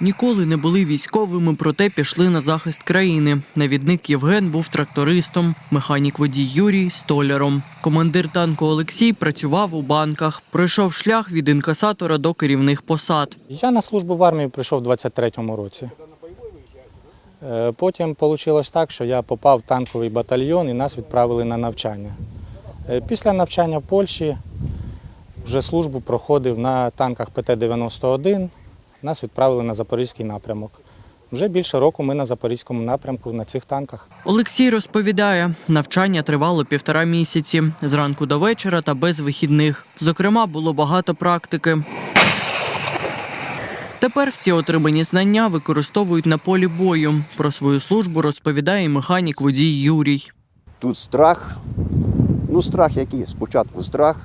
Ніколи не були військовими, проте пішли на захист країни. Навідник Євген був трактористом, механік водій Юрій столяром. Командир танку Олексій працював у банках. Пройшов шлях від інкасатора до керівних посад. Я на службу в армію прийшов у 23-му році. Е, Потім вийшло так, що я попав в танковий батальйон і нас відправили на навчання. Е, Після навчання в Польщі вже службу проходив на танках ПТ-91. Нас відправили на Запорізький напрямок. Вже більше року ми на Запорізькому напрямку на цих танках. Олексій розповідає, навчання тривало півтора місяці зранку до вечора та без вихідних. Зокрема, було багато практики. Тепер всі отримані знання використовують на полі бою. Про свою службу розповідає механік водій Юрій. Тут страх. Ну, страх який? Спочатку страх.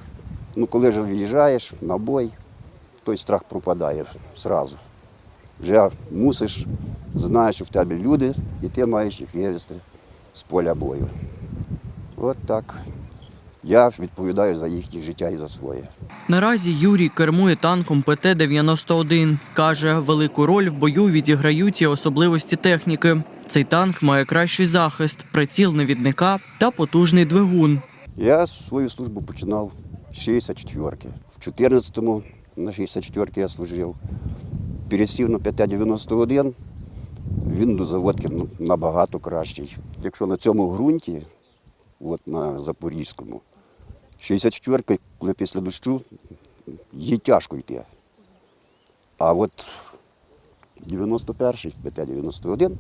Ну, коли вже виїжджаєш на бой, той страх пропадає зразу. Вже мусиш, знаєш, що в тебе люди, і ти маєш їх вивезти з поля бою. От так. Я відповідаю за їхнє життя і за своє. Наразі Юрій кермує танком ПТ-91. Каже, велику роль в бою відіграють і особливості техніки. Цей танк має кращий захист, приціл навідника та потужний двигун. Я свою службу починав з 64-ки. В 14-му на 64-ки я служив. Пересів на 591, він до заводки ну, набагато кращий. Якщо на цьому ґрунті, от на Запорізькому, 64-ка, коли після дощу, їй тяжко йти. А от 91-й, ПТ-91,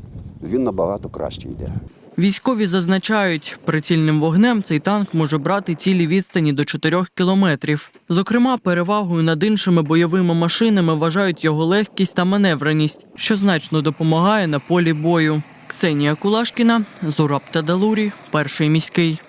він набагато краще йде. Військові зазначають, прицільним вогнем цей танк може брати цілі відстані до 4 кілометрів. Зокрема, перевагою над іншими бойовими машинами вважають його легкість та маневреність, що значно допомагає на полі бою. Ксенія Кулашкіна, Зураб Тадалурі, перший міський.